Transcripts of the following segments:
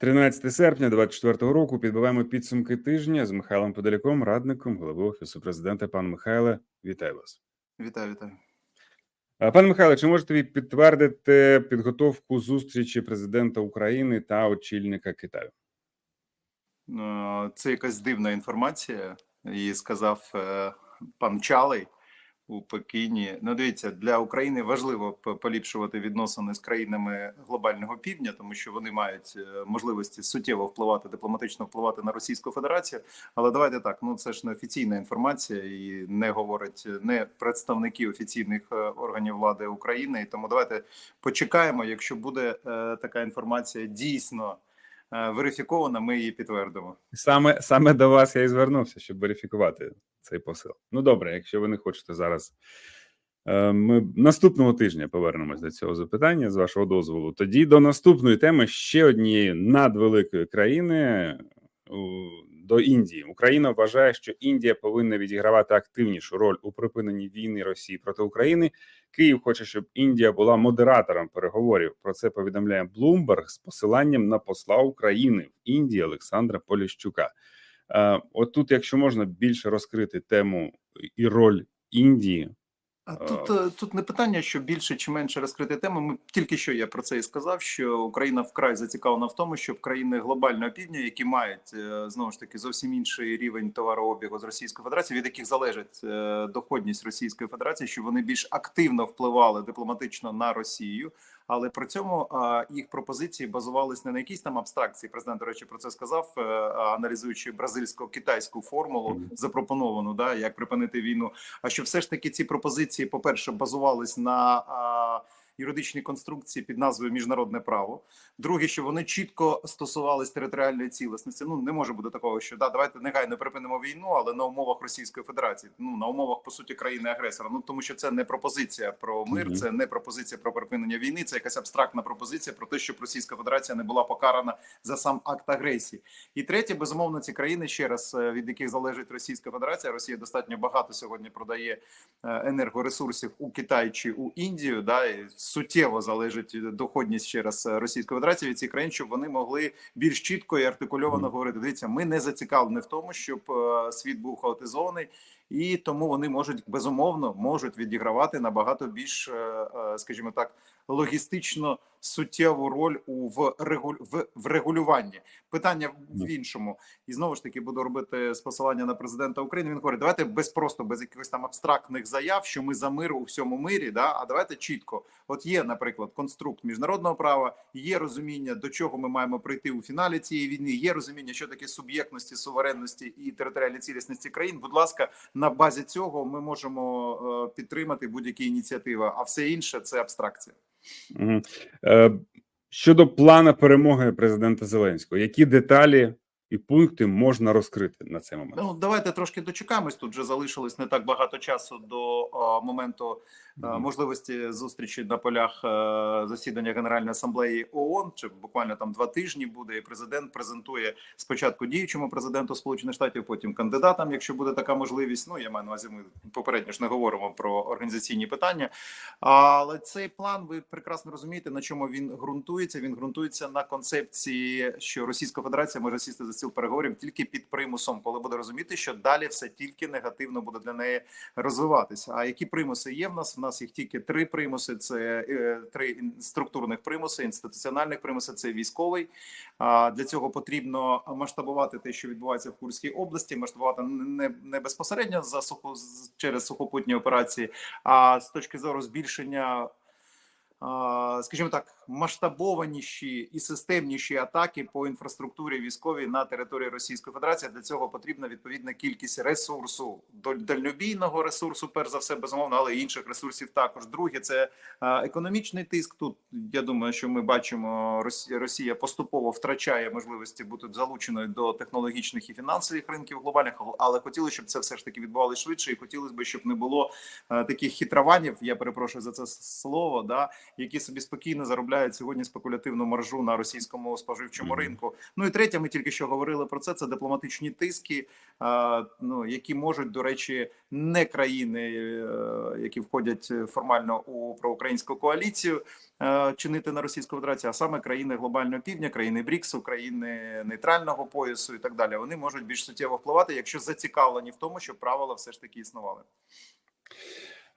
13 серпня 24 року підбиваємо підсумки тижня з Михайлом Подоляком, радником голови офісу президента. Пан Михайле, вітаю вас. Вітаю, вітаю. Пане Михайле, чи можете ви підтвердити підготовку зустрічі президента України та очільника Китаю? Це якась дивна інформація, її сказав е, пан Чалий у Пекіні. Ну, дивіться, для України важливо поліпшувати відносини з країнами глобального півдня, тому що вони мають е, можливості суттєво впливати, дипломатично впливати на Російську Федерацію. Але давайте так: ну це ж не офіційна інформація і не говорять не представники офіційних е, органів влади України. І тому давайте почекаємо. Якщо буде е, така інформація дійсно верифікована, ми її підтвердимо. Саме саме до вас я і звернувся, щоб верифікувати цей посил. Ну добре, якщо ви не хочете зараз. е, Ми наступного тижня повернемось до цього запитання з вашого дозволу. Тоді до наступної теми ще однієї надвеликої країни до Індії. Україна вважає, що Індія повинна відігравати активнішу роль у припиненні війни Росії проти України. Київ хоче, щоб Індія була модератором переговорів. Про це повідомляє Блумберг з посиланням на посла України в Індії Олександра Поліщука. Е, От тут, якщо можна більше розкрити тему і роль Індії, А тут, е, тут не питання, що більше чи менше розкрити тему. Ми тільки що я про це і сказав, що Україна вкрай зацікавлена в тому, щоб країни глобального півдня, які мають е, знову ж таки зовсім інший рівень товарообігу з Російською Федерацією, від яких залежить е, доходність Російської Федерації, щоб вони більш активно впливали дипломатично на Росію. Але при цьому їх пропозиції базувались не на якійсь там абстракції. Президент, до речі, про це сказав, е, аналізуючи бразильсько-китайську формулу, запропоновану, да як припинити війну. А що все ж таки ці пропозиції, по-перше, базувались на а, юридичній конструкції під назвою міжнародне право. Друге, що вони чітко стосувались територіальної цілісності. Ну не може бути такого, що да, давайте негайно припинимо війну, але на умовах Російської Федерації. Ну на умовах по суті країни агресора. Ну тому що це не пропозиція про мир, це не пропозиція про припинення війни. Це якась абстрактна пропозиція про те, щоб Російська Федерація не була покарана за сам акт агресії. І третє, безумовно, ці країни ще раз е, від яких залежить Російська Федерація. Росія достатньо багато сьогодні продає е, енергоресурсів у Китай чи у Індію. Да, і суттєво залежить доходність ще раз е, Російської Федерації від цих країн, щоб вони могли більш чітко і артикульовано говорити. Дивіться, ми не зацікавлені в тому, щоб е, світ був хаотизований. І тому вони можуть безумовно можуть відігравати набагато більш, е, е, скажімо так, логістично суттєву роль у в в, в регулюванні. Питання в іншому, і знову ж таки буду робити з посилання на президента України. Він говорить: давайте без просто без якихось там абстрактних заяв, що ми за мир у всьому мирі. Да, а давайте чітко. От є, наприклад, конструкт міжнародного права, є розуміння, до чого ми маємо прийти у фіналі цієї війни. Є розуміння, що таке суб'єктності, суверенності і територіальної цілісності країн. Будь ласка, на базі цього ми можемо е, підтримати будь-які ініціативи, а все інше це абстракція. Е, Щодо плана перемоги президента Зеленського, які деталі і пункти можна розкрити на цей момент? Ну давайте трошки дочекаємось. Тут вже залишилось не так багато часу до о, моменту. Можливості зустрічі на полях е, засідання Генеральної асамблеї ООН. Чи буквально там два тижні буде, і президент презентує спочатку діючому президенту Сполучених Штатів, потім кандидатам, якщо буде така можливість. Ну я маю на увазі, ми попередньо ж не говоримо про організаційні питання. Але цей план, ви прекрасно розумієте, на чому він ґрунтується. Він ґрунтується на концепції, що Російська Федерація може сісти за стіл переговорів тільки під примусом, коли буде розуміти, що далі все тільки негативно буде для неї розвиватися. А які примуси є в нас? В нас їх тільки три примуси: це е, три структурних примуси, інституціональних примуси. Це військовий. Для цього потрібно масштабувати те, що відбувається в Курській області, масштабувати не, не безпосередньо за сухо через сухопутні операції, а з точки зору збільшення. Скажімо так, масштабованіші і системніші атаки по інфраструктурі військовій на території Російської Федерації. Для цього потрібна відповідна кількість ресурсу даль- дальнобійного ресурсу, перш за все, безумовно, але інших ресурсів також. Друге, це економічний тиск. Тут я думаю, що ми бачимо, Росія, Росія поступово втрачає можливості бути залученою до технологічних і фінансових ринків глобальних, але хотіли, щоб це все ж таки відбувалося швидше, і хотілося б, щоб не було е, таких хитрованів. Я перепрошую за це слово, да які собі спокійно заробляють виставляють сьогодні спекулятивну маржу на російському споживчому Мгм. ринку. Ну і третє, ми тільки що говорили про це. Це дипломатичні тиски, ну які можуть, до речі, не країни, е, які входять формально у проукраїнську коаліцію, е, чинити на Російську Федерацію, а саме країни глобального півдня, країни БРІКСу, країни нейтрального поясу і так далі. Вони можуть більш суттєво впливати, якщо зацікавлені в тому, щоб правила все ж таки існували.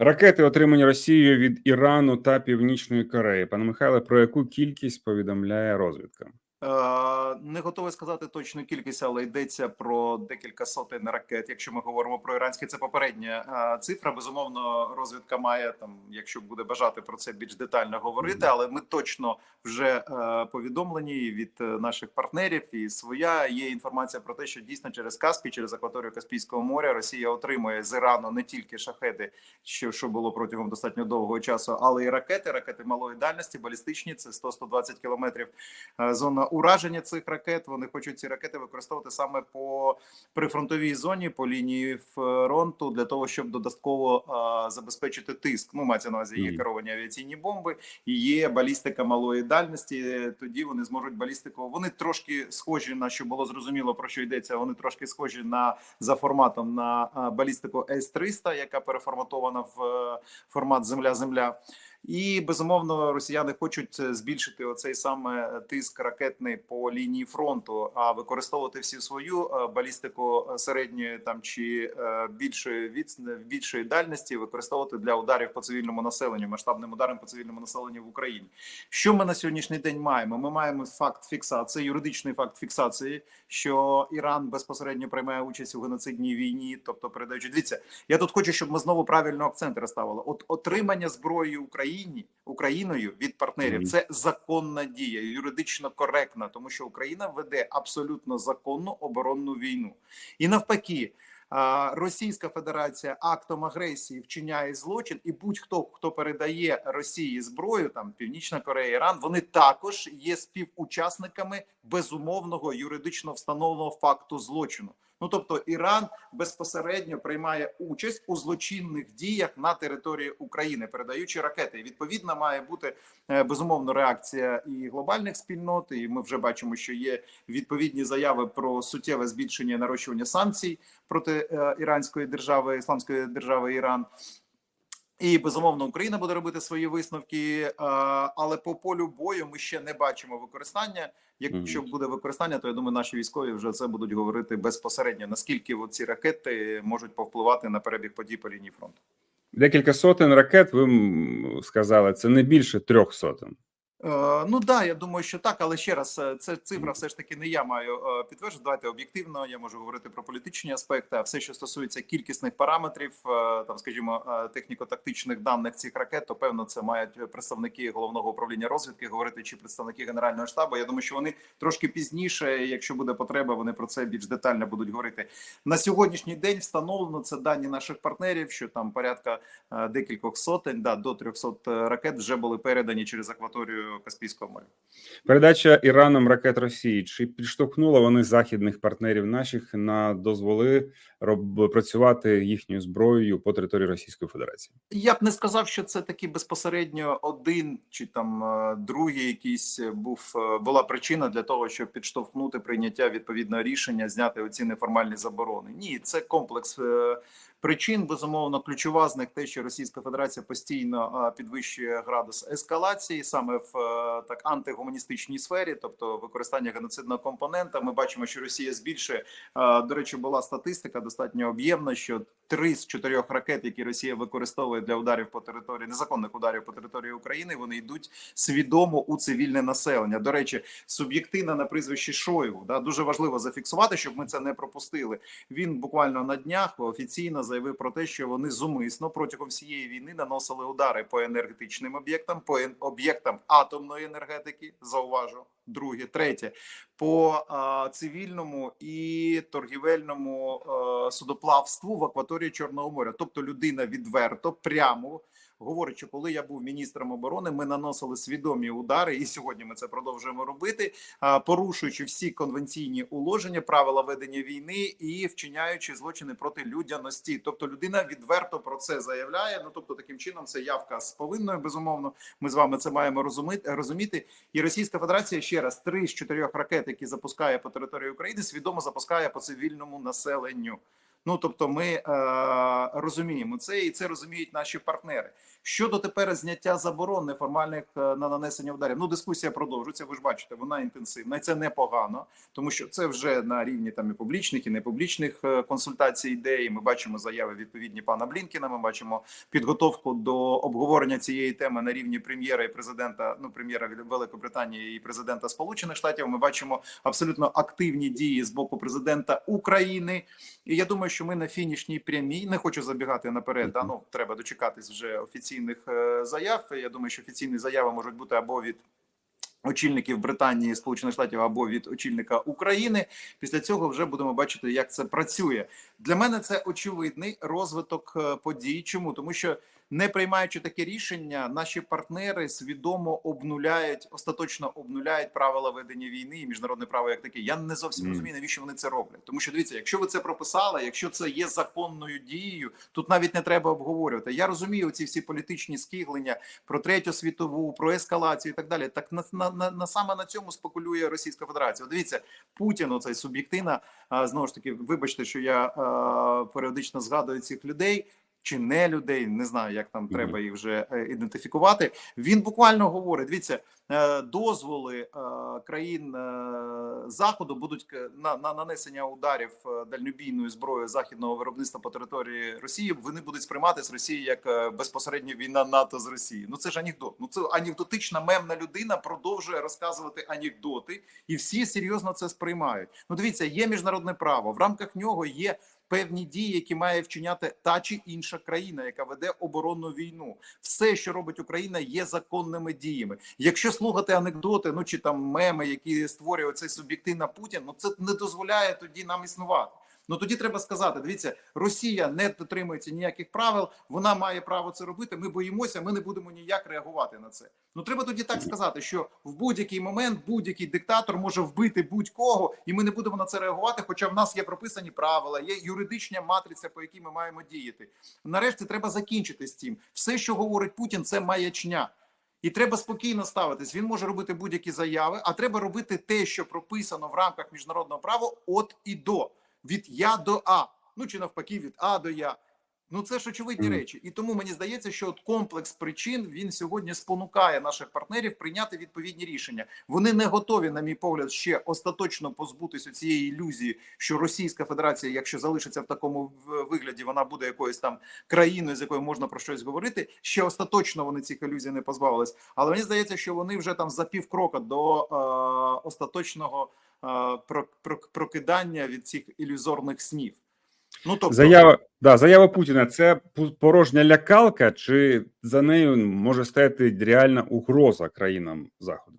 Ракети, отримані Росією від Ірану та Північної Кореї. Пане Михайле, про яку кількість повідомляє розвідка? Е, Не готовий сказати точну кількість, але йдеться про декілька сотень ракет. Якщо ми говоримо про іранські, це попередня е, цифра. Безумовно, розвідка має там, якщо буде бажати про це більш детально говорити, але ми точно вже е, повідомлені від наших партнерів і своя є інформація про те, що дійсно через Каспій, через акваторію Каспійського моря Росія отримує з Ірану не тільки шахеди, що, що було протягом достатньо довгого часу, але і ракети, ракети малої дальності, балістичні, це 100-120 кілометрів зона ураження цих ракет. Вони хочуть ці ракети використовувати саме по прифронтовій зоні, по лінії фронту для того, щоб додатково е, забезпечити тиск. Ну мається на увазі є керовані авіаційні бомби, і є балістика малої дальності. Тоді вони зможуть балістику. Вони трошки схожі на що було зрозуміло про що йдеться. Вони трошки схожі на за форматом на е, балістику С 300 яка переформатована в е, формат Земля-Земля. І безумовно росіяни хочуть е, збільшити оцей саме тиск ракетний по лінії фронту, а використовувати всю свою е, балістику е, середньої там чи е, більшої від більшої дальності, використовувати для ударів по цивільному населенню, масштабним ударом по цивільному населенню в Україні. Що ми на сьогоднішній день маємо? Ми маємо факт фіксації, юридичний факт фіксації, що Іран безпосередньо приймає участь у геноцидній війні, тобто передаючи дивіться, я тут хочу, щоб ми знову правильно акценти розставили. От отримання зброї Україні Україною від партнерів це законна дія, юридично коректна, тому що Україна веде абсолютно законну оборонну війну, і навпаки. Російська Федерація актом агресії вчиняє злочин, і будь-хто хто передає Росії зброю, там Північна Корея, Іран, вони також є співучасниками безумовного юридично встановленого факту злочину. Ну тобто Іран безпосередньо приймає участь у злочинних діях на території України, передаючи ракети. І відповідно має бути е, безумовно реакція і глобальних спільнот. І ми вже бачимо, що є відповідні заяви про суттєве збільшення нарощування санкцій проти е, іранської держави, ісламської держави Іран. І безумовно Україна буде робити свої висновки, е, але по полю бою ми ще не бачимо використання. Якщо буде використання, то я думаю, наші військові вже це будуть говорити безпосередньо. Наскільки ці ракети можуть повпливати на перебіг подій по лінії фронту? Декілька сотень ракет. Ви сказали, це не більше трьох сотень. Е, ну да, я думаю, що так, але ще раз, е, це цифра все ж таки не я маю е, підтверджувати. Давайте об'єктивно. Я можу говорити про політичні аспекти. А все, що стосується кількісних параметрів, там, скажімо, техніко-тактичних даних цих ракет, то певно це мають представники головного управління розвідки говорити чи представники генерального штабу. Я думаю, що вони трошки пізніше, якщо буде потреба, вони про це більш детально будуть говорити. На сьогоднішній день встановлено це дані наших партнерів, що там порядка декількох сотень, да до 300 ракет вже були передані через акваторію Каспійського моря. Передача Іраном ракет Росії чи підштовхнула вони західних партнерів наших на дозволи роб... працювати їхньою зброєю по території Російської Федерації? Я б не сказав, що це таки безпосередньо один чи там е, другий якийсь був е, була причина для того, щоб підштовхнути прийняття відповідного рішення, зняти оці неформальні заборони. Ні, це комплекс е, причин. Безумовно, ключова з них те, що Російська Федерація постійно підвищує градус ескалації саме в е, так антигуманістичній сфері, тобто використання геноцидного компонента. Ми бачимо, що Росія збільшує. До речі, була статистика достатньо об'ємна, що три з чотирьох ракет, які Росія використовує для ударів по території незаконних ударів по території України, вони йдуть свідомо у цивільне населення. До речі, суб'єктивна на прізвищі Шойгу да дуже важливо зафіксувати, щоб ми це не пропустили. Він буквально на днях офіційно заявив про те, що вони зумисно протягом всієї війни наносили удари по енергетичним об'єктам, по об'єктам атомної енергетики. Зауважу. Друге, третє по а, цивільному і торгівельному а, судоплавству в акваторії Чорного моря. Тобто людина відверто прямо говорить, що коли я був міністром оборони, ми наносили свідомі удари, і сьогодні ми це продовжуємо робити, порушуючи всі конвенційні уложення, правила ведення війни і вчиняючи злочини проти людяності. Тобто людина відверто про це заявляє. Ну тобто, таким чином, це явка з повинною. Безумовно, ми з вами це маємо розуміти. І Російська Федерація ще раз три з чотирьох ракет, які запускає по території України, свідомо запускає по цивільному населенню. Ну тобто, ми е, розуміємо це, і це розуміють наші партнери. Щодо тепер зняття заборон неформальних е, на нанесення ударів. Ну дискусія продовжується. Ви ж бачите, вона інтенсивна, і це непогано, тому що це вже на рівні там і публічних і непублічних е, консультацій ідеї. Ми бачимо заяви відповідні пана Блінкіна. Ми бачимо підготовку до обговорення цієї теми на рівні прем'єра і президента. Ну прем'єра Великобританії і президента Сполучених Штатів. Ми бачимо абсолютно активні дії з боку президента України. І я думаю, що ми на фінішній прямій. Не хочу забігати наперед. Да, ну треба дочекатись вже офіційних е, заяв. Я думаю, що офіційні заяви можуть бути або від. Очільників Британії, Сполучених Штатів або від очільника України. Після цього вже будемо бачити, як це працює. Для мене це очевидний розвиток е, подій. Чому тому, що не приймаючи таке рішення, наші партнери свідомо обнуляють, остаточно обнуляють правила ведення війни і міжнародне право як таке. Я не зовсім розумію, навіщо вони це роблять. Тому що дивіться, якщо ви це прописали, якщо це є законною дією, тут навіть не треба обговорювати. Я розумію ці всі політичні скиглення про третю світову, про ескалацію і так далі. Так на, на, на, на саме на цьому спекулює Російська Федерація. От Дивіться, Путін, оцей суб'єктивна. Знову ж таки, вибачте, що я періодично згадую цих людей. Чи не людей, не знаю, як там треба їх вже е, ідентифікувати. Він буквально говорить: дивіться, е, дозволи е, країн заходу будуть на, на нанесення ударів дальнобійною зброєю західного виробництва по території Росії. Вони будуть сприймати з Росії як безпосередньо війна НАТО з Росією. Ну це ж анекдот. Ну це анекдотична мемна людина продовжує розказувати анекдоти, і всі серйозно це сприймають. Ну дивіться, є міжнародне право. В рамках нього є певні дії, які має вчиняти та чи інша країна, яка веде оборонну війну. Все, що робить Україна, є законними діями. Якщо слухати анекдоти, ну чи там меми, які створює цей суб'єктивна Путін, ну це не дозволяє тоді нам існувати. Ну тоді треба сказати: дивіться, Росія не дотримується ніяких правил, вона має право це робити. Ми боїмося, ми не будемо ніяк реагувати на це. Ну треба тоді так сказати, що в будь-який момент будь-який диктатор може вбити будь-кого, і ми не будемо на це реагувати. Хоча в нас є прописані правила, є юридична матриця, по якій ми маємо діяти. Нарешті треба закінчити з цим. Все, що говорить Путін, це маячня. І треба спокійно ставитись. Він може робити будь-які заяви, а треба робити те, що прописано в рамках міжнародного права, от і до від Я до А. Ну чи навпаки, від А до Я. Ну це ж очевидні речі, і тому мені здається, що от комплекс причин він сьогодні спонукає наших партнерів прийняти відповідні рішення. Вони не готові, на мій погляд, ще остаточно позбутися цієї ілюзії, що Російська Федерація, якщо залишиться в такому вигляді, вона буде якоюсь там країною, з якою можна про щось говорити. Ще остаточно вони цих ілюзій не позбавились. Але мені здається, що вони вже там за півкрока до е, остаточного прокидання від цих ілюзорних снів. Ну тобто Заява, да, заява Путіна це порожня лякалка, чи за нею може стояти реальна угроза країнам Заходу?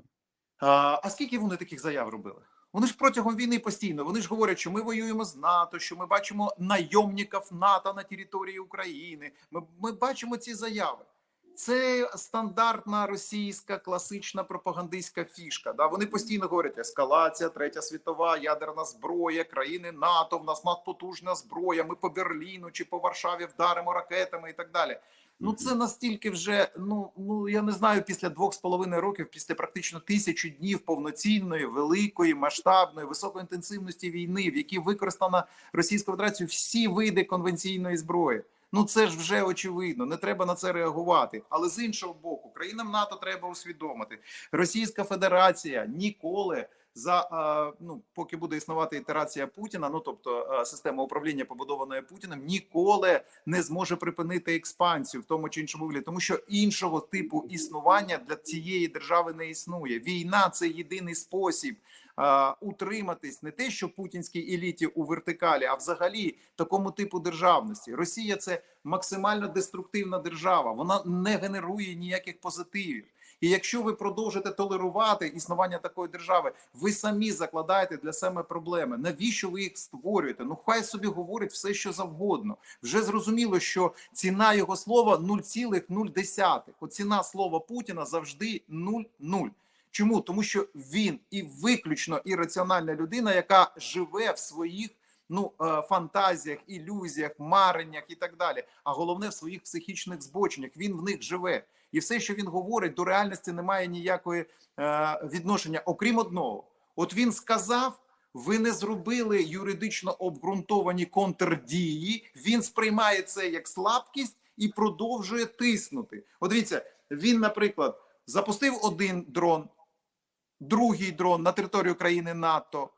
А, а скільки вони таких заяв робили? Вони ж протягом війни постійно. Вони ж говорять, що ми воюємо з НАТО, що ми бачимо найомників НАТО на території України. Ми, ми бачимо ці заяви. Це стандартна російська класична пропагандистська фішка. Да, вони постійно говорять: ескалація, третя світова, ядерна зброя, країни НАТО. В нас надпотужна зброя. Ми по Берліну чи по Варшаві вдаримо ракетами і так далі. Ну це настільки вже. Ну ну я не знаю, після двох з половиною років, після практично тисячі днів повноцінної, великої, масштабної, високоінтенсивності війни, в якій використана Російською Федерацією всі види конвенційної зброї. Ну це ж вже очевидно, не треба на це реагувати. Але з іншого боку, країнам НАТО треба усвідомити, Російська Федерація ніколи за ну поки буде існувати ітерація Путіна, ну тобто система управління побудована Путіним, ніколи не зможе припинити експансію в тому чи іншому вигляді, тому що іншого типу існування для цієї держави не існує. Війна це єдиний спосіб утриматись не те, що путінській еліті у вертикалі, а взагалі такому типу державності. Росія це максимально деструктивна держава. Вона не генерує ніяких позитивів. І якщо ви продовжите толерувати існування такої держави, ви самі закладаєте для себе проблеми. Навіщо ви їх створюєте? Ну хай собі говорить все, що завгодно. Вже зрозуміло, що ціна його слова 0,0. От ціна слова Путіна завжди 0,0. Чому? Тому що він і виключно ірраціональна людина, яка живе в своїх ну е, фантазіях, ілюзіях, мареннях і так далі. А головне в своїх психічних збоченнях. Він в них живе, і все, що він говорить, до реальності не має ніякої е, відношення, окрім одного. От він сказав. Ви не зробили юридично обґрунтовані контрдії. Він сприймає це як слабкість і продовжує тиснути. От дивіться, він, наприклад, запустив один дрон, другий дрон на територію країни НАТО,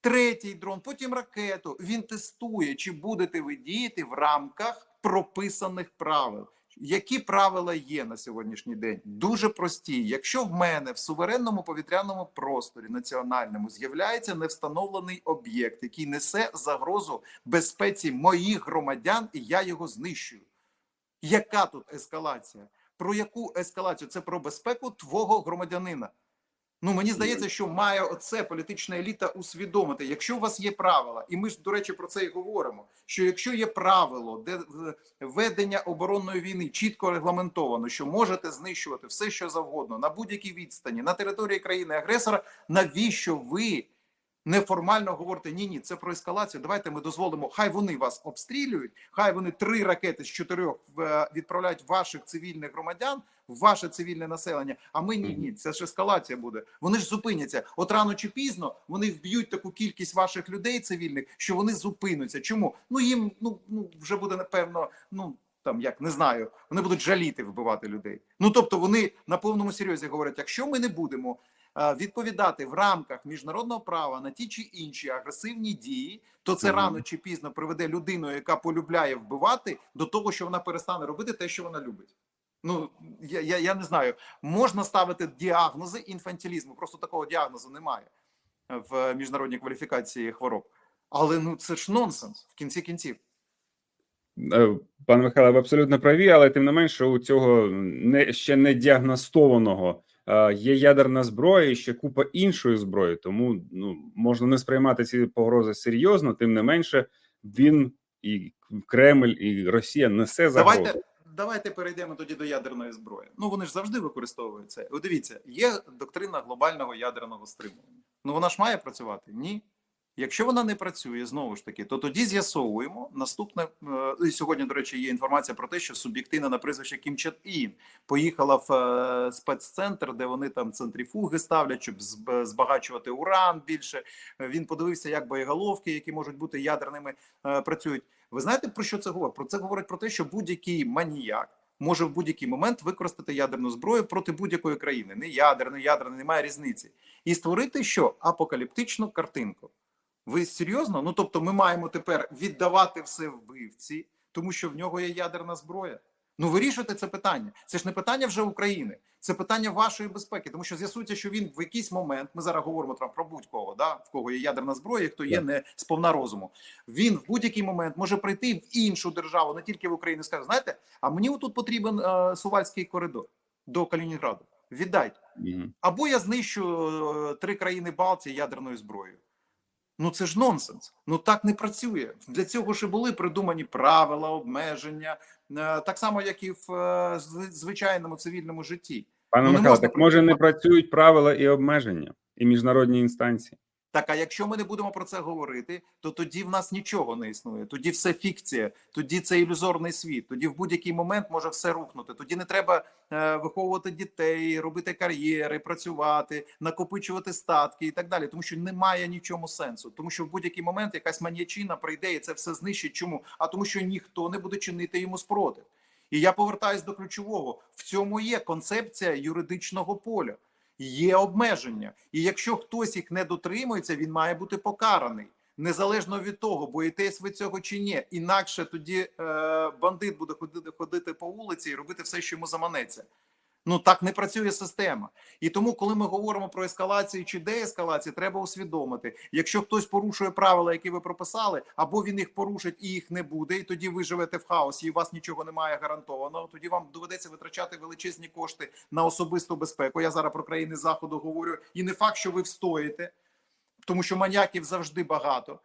третій дрон, потім ракету. Він тестує, чи будете ви діяти в рамках прописаних правил. Які правила є на сьогоднішній день? Дуже прості. Якщо в мене в суверенному повітряному просторі національному з'являється невстановлений об'єкт, який несе загрозу безпеці моїх громадян, і я його знищую. Яка тут ескалація? Про яку ескалацію? Це про безпеку твого громадянина. Ну мені здається, що має оце політична еліта усвідомити. Якщо у вас є правила, і ми ж до речі про це і говоримо. Що якщо є правило, де ведення оборонної війни чітко регламентовано, що можете знищувати все, що завгодно на будь-якій відстані на території країни агресора, навіщо ви неформально говорите ні, ні, це про ескалацію. Давайте ми дозволимо. Хай вони вас обстрілюють, хай вони три ракети з чотирьох е, відправляють ваших цивільних громадян, в ваше цивільне населення. А ми ні, ні, це ж ескалація буде. Вони ж зупиняться. От рано чи пізно вони вб'ють таку кількість ваших людей цивільних, що вони зупинуться. Чому? Ну їм ну ну вже буде напевно. Ну там як не знаю, вони будуть жаліти вбивати людей. Ну тобто вони на повному серйозі говорять: якщо ми не будемо відповідати в рамках міжнародного права на ті чи інші агресивні дії, то це Мгм. рано чи пізно приведе людину, яка полюбляє вбивати, до того, що вона перестане робити те, що вона любить. Ну я, я, я не знаю, можна ставити діагнози інфантилізму. Просто такого діагнозу немає в міжнародній кваліфікації хвороб. Але ну це ж нонсенс в кінці кінців. Е, Пане Михайло, ви абсолютно праві, але тим не менше, у цього не ще не діагностованого е, є ядерна зброя і ще купа іншої зброї. Тому ну можна не сприймати ці погрози серйозно. Тим не менше, він і Кремль, і Росія несе загрозу. Давайте давайте перейдемо тоді до ядерної зброї. Ну вони ж завжди використовують це. От дивіться, є доктрина глобального ядерного стримування. Ну вона ж має працювати? Ні. Якщо вона не працює знову ж таки, то тоді з'ясовуємо наступне. е, І сьогодні, до речі, є інформація про те, що суб'єктивна на прізвище Кім Чен Ін поїхала в е, спеццентр, де вони там центрифуги ставлять, щоб збагачувати уран більше. Він подивився, як боєголовки, які можуть бути ядерними, е, працюють. Ви знаєте про що це говорить? Про це говорить про те, що будь-який маніяк може в будь-який момент використати ядерну зброю проти будь-якої країни. Не ядерної, ядерної, немає різниці, і створити що апокаліптичну картинку. Ви серйозно? Ну тобто, ми маємо тепер віддавати все вбивці, тому що в нього є ядерна зброя. Ну вирішуйте це питання. Це ж не питання вже України, це питання вашої безпеки, тому що з'ясується, що він в якийсь момент, ми зараз говоримо там про будь-кого, да, в кого є ядерна зброя, хто є не сповна розуму. Він в будь-який момент може прийти в іншу державу, не тільки в Україну, і скаже, знаєте, а мені тут потрібен е, сувальський коридор до Калінінграду. Віддайте. Або я знищу е, три країни Балтії ядерною зброєю. Ну це ж нонсенс. Ну так не працює. Для цього ж і були придумані правила, обмеження, е, так само, як і в е, звичайному цивільному житті. Пане Ну, Михайло, так може не працюють правила і обмеження, і міжнародні інстанції. Так, а якщо ми не будемо про це говорити, то тоді в нас нічого не існує. Тоді все фікція, тоді це ілюзорний світ. Тоді в будь-який момент може все рухнути. Тоді не треба е, виховувати дітей, робити кар'єри, працювати, накопичувати статки і так далі. Тому що немає нічому сенсу. Тому що в будь-який момент якась маньячина прийде і це все знищить. Чому? А тому, що ніхто не буде чинити йому спротив. І я повертаюсь до ключового: в цьому є концепція юридичного поля. Є обмеження, і якщо хтось їх не дотримується, він має бути покараний незалежно від того, боїтесь ви цього чи ні. Інакше тоді е, бандит буде ходити ходити по вулиці і робити все, що йому заманеться. Ну так не працює система. І тому, коли ми говоримо про ескалацію чи деескалацію, треба усвідомити, якщо хтось порушує правила, які ви прописали, або він їх порушить і їх не буде, і тоді ви живете в хаосі, і у вас нічого немає гарантованого. Тоді вам доведеться витрачати величезні кошти на особисту безпеку. Я зараз про країни заходу говорю, і не факт, що ви встоїте, тому що маньяків завжди багато.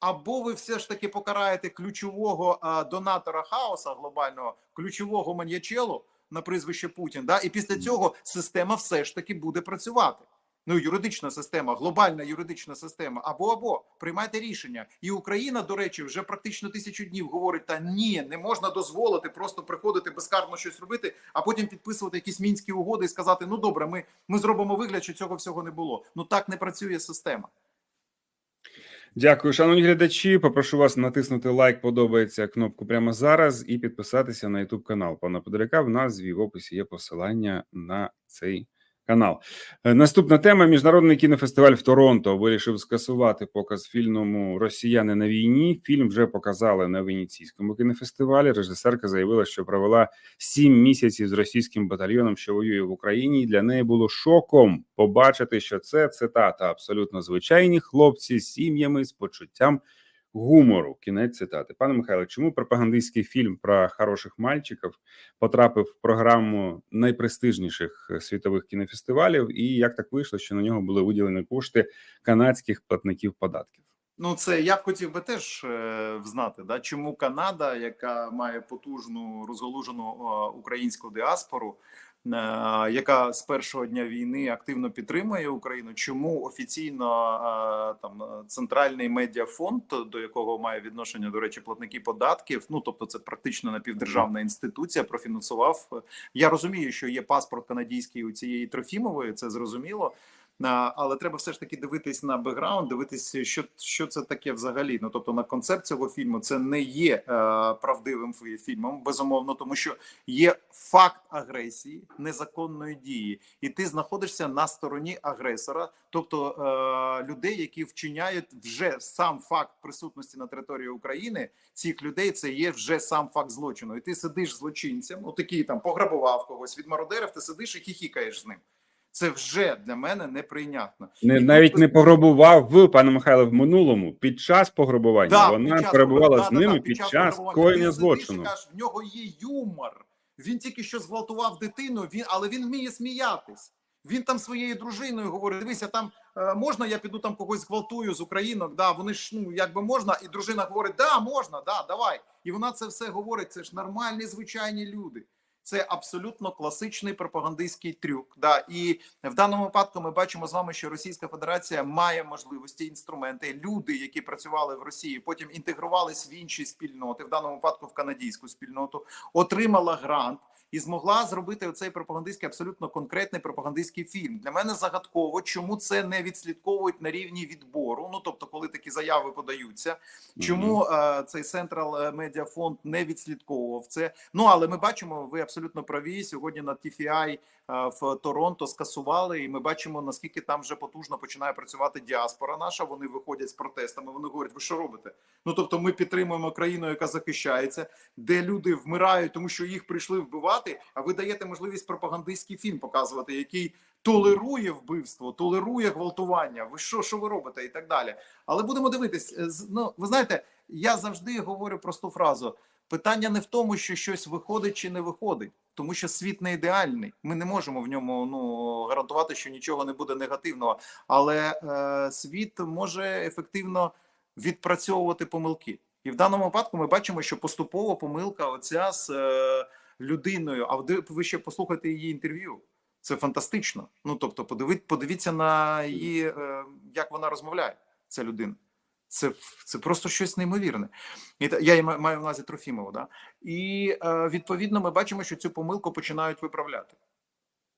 Або ви все ж таки покараєте ключового а, донатора хаоса глобального, ключового маньячелу на прізвище Путін. Да? І після цього система все ж таки буде працювати. Ну, юридична система, глобальна юридична система, або або приймайте рішення. І Україна, до речі, вже практично тисячу днів говорить: та ні, не можна дозволити просто приходити безкарно щось робити, а потім підписувати якісь мінські угоди і сказати: ну добре, ми, ми зробимо вигляд, що цього всього не було. Ну так не працює система. Дякую, шановні глядачі. Попрошу вас натиснути лайк, подобається кнопку прямо зараз, і підписатися на YouTube канал пана Подоляка. В назві в описі є посилання на цей канал. Е, Наступна тема: міжнародний кінофестиваль в Торонто вирішив скасувати показ фільму Росіяни на війні. Фільм вже показали на Венеційському кінофестивалі. Режисерка заявила, що провела сім місяців з російським батальйоном, що воює в Україні. І для неї було шоком побачити, що це цитата абсолютно звичайні хлопці з сім'ями з почуттям гумору. Кінець цитати. Пане Михайло, чому пропагандистський фільм про хороших мальчиків потрапив в програму найпрестижніших е, світових кінофестивалів, і як так вийшло, що на нього були виділені кошти канадських платників податків? Ну, це я б хотів би теж е, взнати, да, чому Канада, яка має потужну розголужену е, українську діаспору, яка з першого дня війни активно підтримує Україну, чому офіційно е, там е, центральний медіафонд, до якого має відношення, до речі, платники податків, ну тобто це практично напівдержавна інституція, профінансував. Я розумію, що є паспорт канадійський у цієї Трофімової, це зрозуміло. Але треба все ж таки дивитись на бекграунд, дивитись, що що це таке взагалі. Ну тобто на концепт цього фільму це не є е, правдивим фільмом, безумовно, тому що є факт агресії, незаконної дії, і ти знаходишся на стороні агресора, тобто е, людей, які вчиняють вже сам факт присутності на території України. Цих людей це є вже сам факт злочину. І ти сидиш злочинцем, отакий там пограбував когось від мародерів, ти сидиш і хіхікаєш з ним. Це вже для мене неприйнятно. Не І навіть не пограбував в пане Михайло в минулому під час пограбування. Да, Вона під час перебувала з ними да, під час пограбування. коєння злочину. кажеш, в нього є юмор. Він тільки що зґвалтував дитину, він, але він вміє сміятись. Він там своєю дружиною говорить: дивися, там е, можна, я піду там когось зґвалтую з українок. Да, вони ж ну якби можна, і дружина говорить: Да, можна, да, давай. І вона це все говорить. Це ж нормальні звичайні люди. Це абсолютно класичний пропагандистський трюк. Да, і в даному випадку ми бачимо з вами, що Російська Федерація має можливості, інструменти. Люди, які працювали в Росії, потім інтегрувались в інші спільноти, в даному випадку в канадійську спільноту, отримала грант і змогла зробити оцей пропагандистський абсолютно конкретний пропагандистський фільм. Для мене загадково, чому це не відслідковують на рівні відбору. Ну тобто, коли такі заяви подаються, чому е, цей Central Media Fund не відслідковував це? Ну але ми бачимо, ви абсолютно праві. Сьогодні на TFI в Торонто скасували, і ми бачимо наскільки там вже потужно починає працювати діаспора наша. Вони виходять з протестами. Вони говорять, ви що робите? Ну тобто, ми підтримуємо країну, яка захищається, де люди вмирають, тому що їх прийшли вбивати. А ви даєте можливість пропагандистський фільм показувати, який толерує вбивство, толерує гвалтування. Ви що, що ви робите, і так далі. Але будемо дивитись. Е, Ну ви знаєте, я завжди говорю просту фразу. Питання не в тому, що щось виходить чи не виходить, тому що світ не ідеальний. Ми не можемо в ньому ну гарантувати, що нічого не буде негативного. Але е, світ може ефективно відпрацьовувати помилки. І в даному випадку ми бачимо, що поступово помилка оця з е, людиною. А ви- ще послухайте її інтерв'ю. Це фантастично. Ну тобто, подивіть, подивіться на її, е, як вона розмовляє. Ця людина. Це, це просто щось неймовірне. І я маю на увазі Трофімову, да? І е, відповідно ми бачимо, що цю помилку починають виправляти.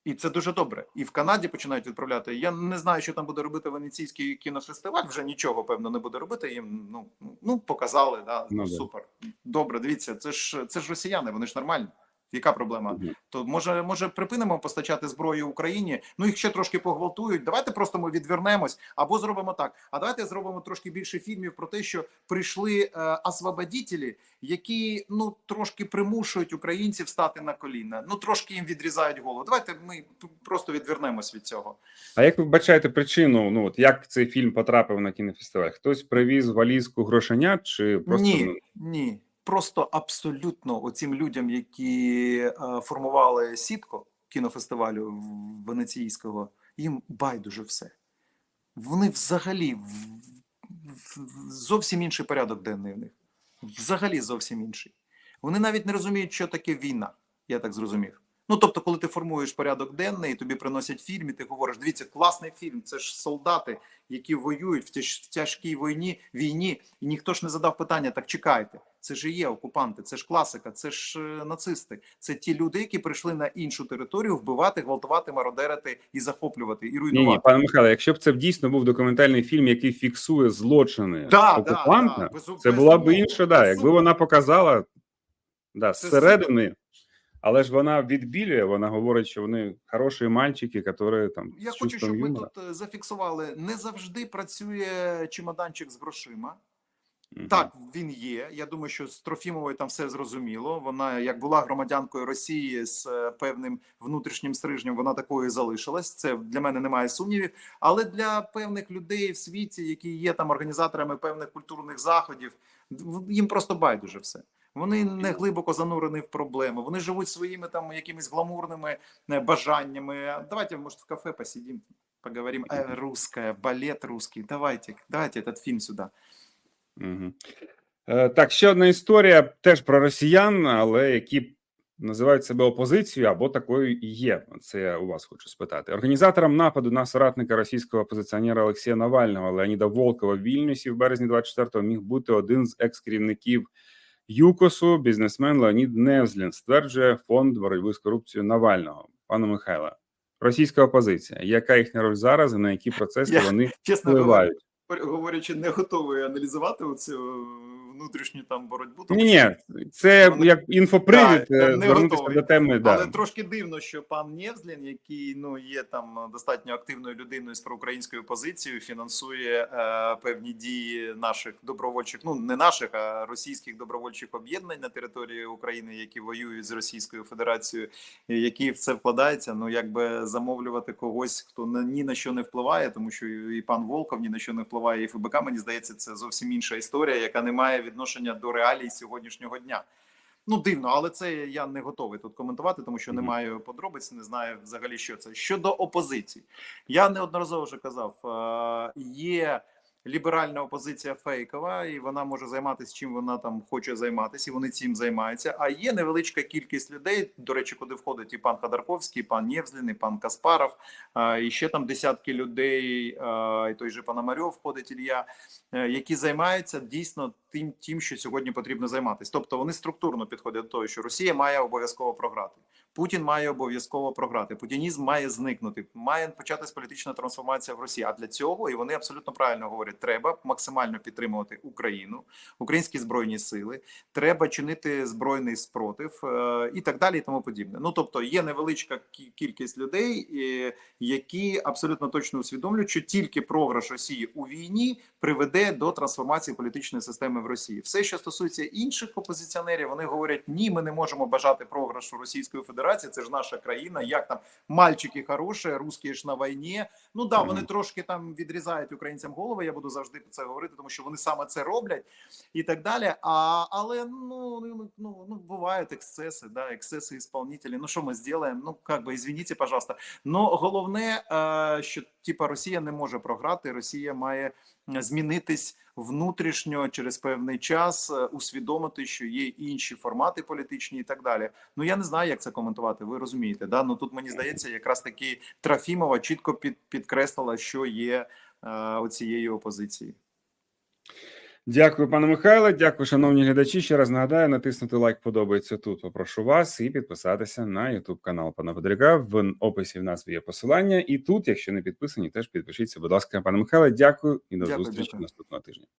І це дуже добре. І в Канаді починають відправляти. Я не знаю, що там буде робити Венеційський кінофестиваль. Вже нічого певно не буде робити. Їм ну, ну показали, да, Ну, ну, супер. Добре, дивіться, це ж це ж росіяни, вони ж нормальні. Яка проблема? То може, може припинимо постачати зброю Україні? Ну їх ще трошки погвалтують. Давайте просто ми відвернемось або зробимо так. А давайте зробимо трошки більше фільмів про те, що прийшли е, освободітелі, які ну трошки примушують українців стати на коліна. Ну трошки їм відрізають голову. Давайте ми просто відвернемось від цього. А як ви бачаєте причину? Ну от як цей фільм потрапив на кінофестиваль? Хтось привіз валізку грошенят, чи просто Ні, ні. Просто абсолютно оцим людям, які е, формували сітку кінофестивалю венеційського, їм байдуже все. Вони взагалі зовсім інший порядок денний в них. Взагалі зовсім інший. Вони навіть не розуміють, що таке війна, я так зрозумів. Ну, тобто, коли ти формуєш порядок денний, тобі приносять фільм, і ти говориш: дивіться, класний фільм, це ж солдати, які воюють в тяж- в тяжкій війні, війні, і ніхто ж не задав питання: так чекайте, це ж і є окупанти, це ж класика, це ж е, нацисти, це ті люди, які прийшли на іншу територію вбивати, гвалтувати, мародерити і захоплювати, і руйнувати. ні, пане Михайло, якщо б це дійсно був документальний фільм, який фіксує злочини Да, окупанта, да, да, безу- це була б інша, да, якби вона показала да, зсередини, але ж вона відбілює, вона говорить, що вони хороші мальчики, які там Я хочу, щоб ми юмора. тут е, зафіксували. Не завжди працює чемоданчик з грошима. Мгм. Так, він є. Я думаю, що з Трофімовою там все зрозуміло. Вона як була громадянкою Росії з е, певним внутрішнім стрижнем, вона такою і залишилась. Це для мене немає сумнівів. Але для певних людей в світі, які є там організаторами певних культурних заходів, їм просто байдуже все. Вони не глибоко занурені в проблеми. Вони живуть своїми там якимись гламурними е, бажаннями. Давайте, може, в кафе посидим, поговорим. Э, русская, балет русский. Давайте, давайте этот фильм сюда. Мгм. Е, Так, ще одна історія теж про росіян, але які називають себе опозицією або такою є. Це я у вас хочу спитати. Організатором нападу на соратника російського опозиціонера Олексія Навального Леоніда Волкова в Вільнюсі в березні 24-го міг бути один з екс-керівників ЮКОСу, бізнесмен Леонід Невзлін, стверджує фонд боротьби з корупцією Навального. Пане Михайле, російська опозиція. Яка їхня роль зараз і на які процеси Я- вони Чесно впливають? Говорячи, не готовий аналізувати оцю внутрішню там боротьбу. Ні, ні, це Вони- як інфопривід Да, е, не звернутися до теми. Але Да. трошки дивно, що пан Нєвзлін, який ну є там достатньо активною людиною з проукраїнською позицією, фінансує е, певні дії наших добровольчих, ну не наших, а російських добровольчих об'єднань на території України, які воюють з Російською Федерацією, які в це вкладаються. Ну якби замовлювати когось, хто на ні на що не впливає, тому що і пан Волков ні на що не впливає, і ФБК, мені здається, це зовсім інша історія, яка не має відношення до реалій сьогоднішнього дня. Ну, дивно, але це я не готовий тут коментувати, тому що не маю подробиць, не знаю взагалі, що це. Щодо опозиції, я неодноразово вже казав: е, є ліберальна опозиція фейкова, і вона може займатися чим вона там хоче займатися, і вони цим займаються. А є невеличка кількість людей, до речі, куди входить і пан Ходорковський, і пан Євзлін, і пан Каспаров, і ще там десятки людей, і той же Пономарьов входить Ілья, е, які займаються дійсно тим, тим, що сьогодні потрібно займатися. Тобто вони структурно підходять до того, що Росія має обов'язково програти. Путін має обов'язково програти. Путінізм має зникнути. Має початись політична трансформація в Росії. А для цього і вони абсолютно правильно говорять: треба максимально підтримувати Україну, українські збройні сили. Треба чинити збройний спротив е, і так далі, і тому подібне. Ну тобто є невеличка кількість людей, е, які абсолютно точно усвідомлюють, що тільки програш Росії у війні приведе до трансформації політичної системи в Росії. Все, що стосується інших опозиціонерів, вони говорять: ні, ми не можемо бажати програшу Російської Федерації. Це ж наша країна. Як там мальчики хороші, русські ж на війні. Ну да, вони трошки там відрізають українцям голови. Я буду завжди про це говорити, тому що вони саме це роблять і так далі. А але ну ну ну, ну бувають ексцеси, да, ексцеси ісполнителі. Ну що ми зробимо? Ну как би, извините, пожалуйста. Ну головне, е, що типа Росія не може програти. Росія має змінитись внутрішньо через певний час, е, усвідомити, що є інші формати політичні і так далі. Ну я не знаю, як це коментувати. Ви розумієте, да? Ну тут мені здається, якраз таки Трофімова чітко під, підкреслила, що є е, оцією опозицією. Дякую, пане Михайле. Дякую, шановні глядачі. Ще раз нагадаю, натиснути лайк подобається тут. Попрошу вас і підписатися на YouTube канал пана Подоляка. В описі в нас є посилання. І тут, якщо не підписані, теж підпишіться. Будь ласка, пане Михайле. Дякую і до Дякую, зустрічі дякую. наступного тижня.